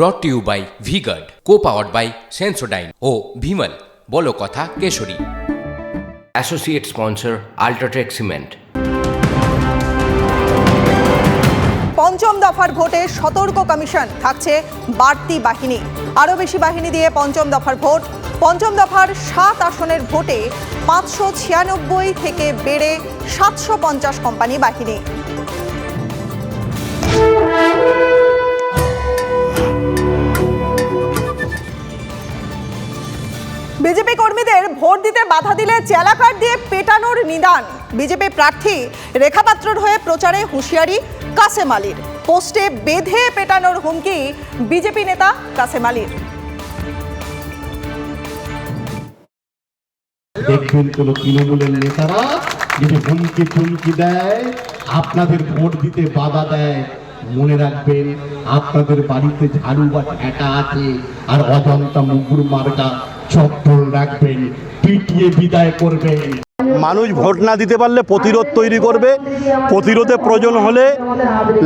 Brought to you by V Guard co powered by Sensodyne ও ভিমল বলো কথা Kesari. Associate sponsor UltraTech cement পঞ্চম দফার ভোটে সতর্ক কমিশন থাকছে বাড়তি বাহিনী। আরও বেশি বাহিনী দিয়ে পঞ্চম দফার ভোট। পঞ্চম দফার সাত আসনের ভোটে পাঁচশো ছিয়ানব্বই থেকে বেড়ে সাতশো পঞ্চাশ কোম্পানি বাহিনী। বিজেপি কর্মীদের ভোট দিতে বাধা দিলে চেলাকার দিয়ে পেটানোর নিদান। বিজেপি প্রার্থী রেখা পাত্রর হয়ে প্রচারে হুঁশিয়ারি কাসেম আলীর। পোস্টে বেঁধে পেটানোর হুমকি বিজেপি নেতা কাসেম আলীর। দেখবেন কোন তৃণমূলের নেতারা যদি হুমকি টুমকি দেয়, আপনাদের ভোট দিতে বাধা দেয়, মনে রাখবেন আপনাদের বাড়িতে ঝাড়ু বা ঠেকা আছে আর অজন্তা মুগুর মার্কা চপ্পল রাখবেন, পিটিয়ে বিদায় করবেন। মানুষ ভোট না দিতে পারলে প্রতিরোধ তৈরি করবে। প্রতিরোধে প্রয়োজন হলে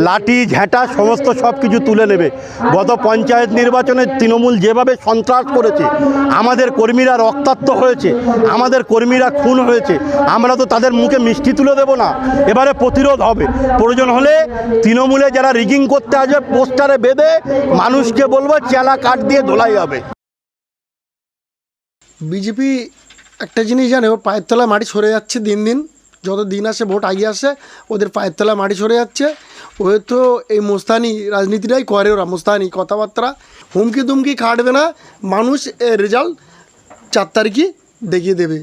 লাঠি ঝ্যাঁটা সমস্ত সব কিছু তুলে নেবে। গত পঞ্চায়েত নির্বাচনে তৃণমূল যেভাবে সন্ত্রাস করেছে, আমাদের কর্মীরা রক্তাক্ত হয়েছে, আমাদের কর্মীরা খুন হয়েছে, আমরা তো তাদের মুখে মিষ্টি তুলে দেব না। এবারে প্রতিরোধ হবে। প্রয়োজন হলে তৃণমূলে যারা রিগিং করতে আসবে, পোস্টারে বেঁধে মানুষকে বলব, চেলা কাঠ দিয়ে ধোলাই হবে। বিজেপি একটা জিনিস জানে, ওর পায়ের তলায় মাটি সরে যাচ্ছে দিন দিন। যত দিন আসে, ভোট আগিয়ে আসে, ওদের পায়ের তলায় মাটি সরে যাচ্ছে। ও তো এই মোস্তানি রাজনীতিটাই করে ওরা, মোস্তানি কথাবার্তা। হুমকি দুমকি খাটবে না, মানুষ এর রেজাল্ট চার তারিখই দেখিয়ে দেবে।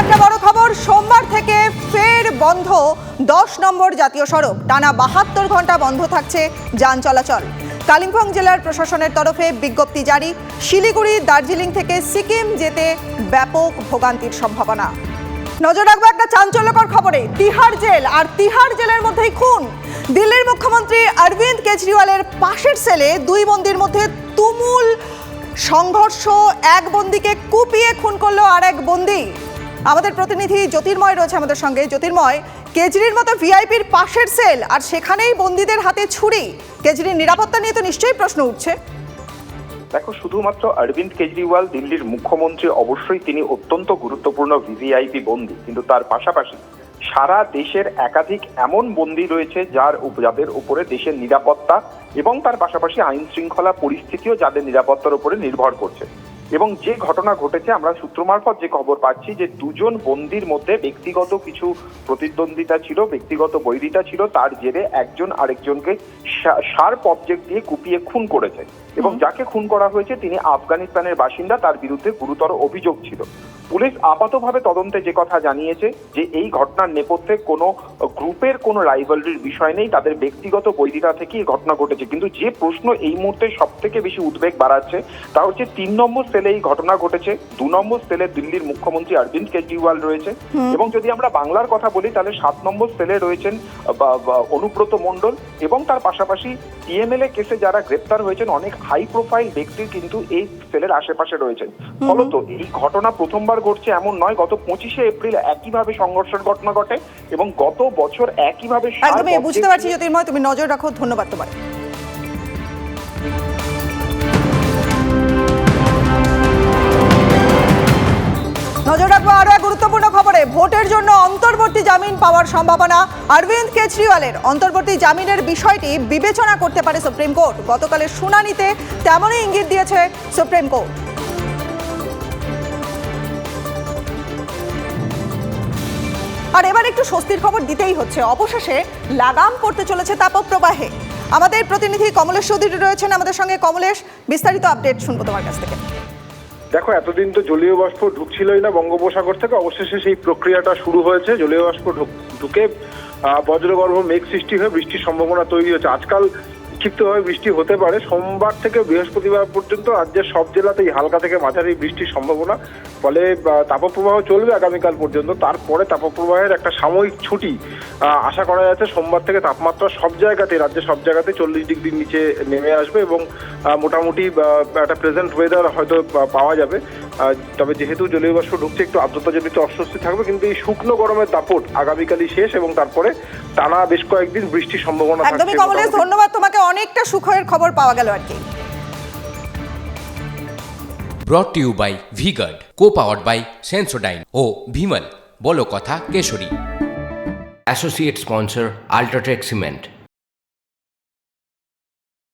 একটা বড় খবর, সোমবার থেকে ফের বন্ধ দশ নম্বর জাতীয় সড়ক। টানা বাহাত্তর ঘণ্টা বন্ধ থাকছে যান চলাচল। কালিম্পং জেলার প্রশাসনের তরফে বিজ্ঞপ্তি জারি। শিলিগুড়ি, দার্জিলিং থেকে সিকিম যেতে ব্যাপক ভোগান্তির সম্ভাবনা। নজর রাখব একটা চাঞ্চল্যকর খবরে। তিহার জেল আর তিহার জেলের মধ্যেই খুন। দিল্লির মুখ্যমন্ত্রী অরবিন্দ কেজরিওয়ালের পাশের সেলে দুই বন্দির মধ্যে তুমুল সংঘর্ষ। এক বন্দিকে কুপিয়ে খুন করল আর এক বন্দি। আমাদের প্রতিনিধি জ্যোতির্ময় রয়েছে আমাদের সঙ্গে। জ্যোতির্ময় কেজরির মতো ভিআইপির পাশের সেল, আর সেখানেই বন্দীদের হাতে ছুরি। কেজরির নিরাপত্তা নিয়ে তো নিশ্চয়ই প্রশ্ন উঠছে। দেখো, শুধুমাত্র অরবিন্দ কেজরিওয়াল দিল্লির মুখ্যমন্ত্রী, অবশ্যই তিনি অত্যন্ত গুরুত্বপূর্ণ ভিভিআইপি বন্দী। কিন্তু তার পাশাপাশি সারা দেশের একাধিক এমন বন্দী রয়েছে যার যাদের উপরে দেশের নিরাপত্তা এবং তার পাশাপাশি আইন শৃঙ্খলা পরিস্থিতিও যাদের নিরাপত্তার উপরে নির্ভর করছে। এবং যে ঘটনা ঘটেছে আমরা সূত্র মারফত যে খবর পাচ্ছি যে দুজন বন্দির মধ্যে ব্যক্তিগত কিছু প্রতিদ্বন্দ্বিতা ছিল ব্যক্তিগত বৈরিতা ছিল তার জেরে একজন আরেকজনকে শার্প অবজেক্ট দিয়ে কুপিয়ে খুন করেছে এবং যাকে খুন করা হয়েছে তিনি আফগানিস্তানের বাসিন্দা তার বিরুদ্ধে গুরুতর অভিযোগ ছিল। পুলিশ আপাতভাবে তদন্তে যে কথা জানিয়েছে যে এই ঘটনার নেপথ্যে কোনো গ্রুপের কোনো রাইভালরির বিষয় নেই তাদের ব্যক্তিগত বৈরিতা থেকে এই ঘটনা ঘটেছে। কিন্তু যে প্রশ্ন এই মুহূর্তে সব থেকে বেশি উদ্বেগ বাড়াচ্ছে তা হচ্ছে তিন নম্বর সেলে এই ঘটনা ঘটেছে। দু নম্বর সেলে দিল্লির মুখ্যমন্ত্রী অরবিন্দ কেজরিওয়াল রয়েছে। এবং যদি আমরা বাংলার কথা বলি তাহলে সাত নম্বর সেলে রয়েছেন অনুব্রত মণ্ডল এবং তার পাশাপাশি টিএমএলএ কেসে যারা গ্রেপ্তার হয়েছেন অনেক হাই প্রোফাইল ব্যক্তি কিন্তু এই সেলের আশেপাশে রয়েছেন। ফলত এই ঘটনা প্রথমবার ঘটছে এমন নয় গত পঁচিশে এপ্রিল একইভাবে সংঘর্ষের ঘটনা ঘটে এবং গত বছর একইভাবে বুঝতে পারছি জ্যোতির্ময় তুমি নজর রাখো ধন্যবাদ তোমার। ভোটের জন্য অন্তর্বর্তী জামিন পাওয়ার সম্ভাবনা। অরবিন্দ কেজরিওয়ালের অন্তর্বর্তী জামিনের বিষয়টি বিবেচনা করতে পারে সুপ্রিম কোর্ট। গতকালের শুনানিতে তেমনই ইঙ্গিত দিয়েছে সুপ্রিম কোর্ট। আর এবার একটু স্বস্তির খবর দিতেই হচ্ছে। অবশেষে লাগাম পড়তে চলেছে তাপপ্রবাহে আমাদের প্রতিনিধি কমলেশ চৌধুরী রয়েছেন আমাদের সঙ্গে। কমলেশ, বিস্তারিত আপডেট শুনব তোমার কাছ থেকে। দেখো, এতদিন তো জলীয় বাষ্প ঢুকছিলই না বঙ্গোপসাগর থেকে। অবশেষে সেই প্রক্রিয়াটা শুরু হয়েছে। জলীয় বাষ্প ঢুক- বজ্রগর্ভ মেঘ সৃষ্টি হয়ে বৃষ্টির সম্ভাবনা তৈরি হচ্ছে আজকাল বিক্ষিপ্তভাবে বৃষ্টি হতে পারে। সোমবার থেকে বৃহস্পতিবার পর্যন্ত রাজ্যের সব জেলাতেই হালকা থেকে মাঝারি বৃষ্টির সম্ভাবনা। ফলে তাপপ্রবাহ চলবে আগামীকাল পর্যন্ত। তারপরে তাপপ্রবাহের একটা সাময়িক ছুটি আশা করা যাচ্ছে সোমবার থেকে তাপমাত্রা সব জায়গাতে রাজ্যের সব জায়গাতে চল্লিশ ডিগ্রির নিচে নেমে আসবে এবং মোটামুটি একটা প্রেজেন্ট ওয়েদার হয়তো পাওয়া যাবে। তবে যেহেতু জলীয় বাষ্প ঢুকছে একটু আর্দ্রতাজনিত অস্বস্তি থাকবে কিন্তু এই শুকনো গরমের দাপট আগামীকালই শেষ এবং তারপরে টানা বেশ কয়েকদিন বৃষ্টির সম্ভাবনা একদমই কমলেশ ধন্যবাদ তোমাকে অনেকটা সুখের খবর পাওয়া গেল আর কি। Brought to you by V Guard co powered by Sensodyne ও ভিমল বলো কথা Kesari. Associate sponsor UltraTech cement